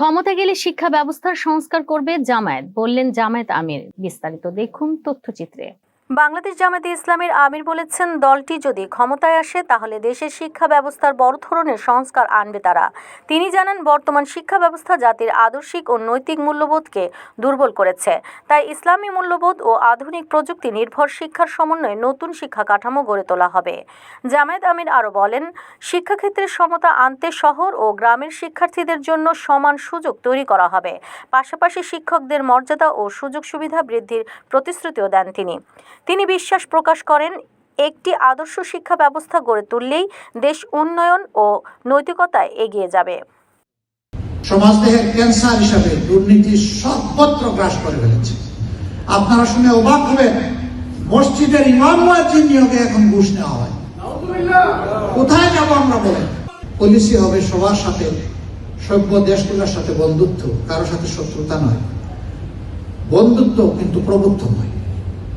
ক্ষমতা গেলে শিক্ষা ব্যবস্থার সংস্কার করবে জামায়াত বললেন জামায়াত আমির। বিস্তারিত দেখুন তথ্যচিত্রে। বাংলাদেশ জামায়াতে ইসলামের আমির বলেছেন, দলটি যদি ক্ষমতায় আসে, তাহলে দেশের শিক্ষা ব্যবস্থার বড় ধরনের সংস্কার আনবে তারা। তিনি জানান, বর্তমান শিক্ষা ব্যবস্থা জাতির আদর্শিক ও নৈতিক মূল্যবোধকে দুর্বল করেছে। তাই ইসলামী মূল্যবোধ ও আধুনিক প্রযুক্তি নির্ভর শিক্ষার সমন্বয়ে নতুন শিক্ষা কাঠামো গড়ে তোলা হবে। জামায়াত আমির আরও বলেন, শিক্ষাক্ষেত্রে সমতা আনতে শহর ও গ্রামের শিক্ষার্থীদের জন্য সমান সুযোগ তৈরি করা হবে। পাশাপাশি শিক্ষকদের মর্যাদা ও সুযোগ সুবিধা বৃদ্ধির প্রতিশ্রুতিও দেন তিনি। তিনি বিশ্বাস প্রকাশ করেন, একটি আদর্শ শিক্ষা ব্যবস্থা গড়ে তুললেই দেশ উন্নয়ন ও নৈতিকতায় এগিয়ে যাবে। ক্যান্সার হিসাবে দুর্নীতি সর্বত্র গ্রাস করে ফেলেছে। আপনারা শুনে অবাক হবেন, মসজিদের ইমাম নিয়োগে এখন ঘুষ নেওয়া হয়। কোথায় যাব আমরা বলেন? পলিসি হবে সবার সাথে, সভ্য দেশগুলোর সাথে বন্ধুত্ব কারোর সাথে শত্রুতা নয়। বন্ধুত্ব কিন্তু প্রবুদ্ধ নয়।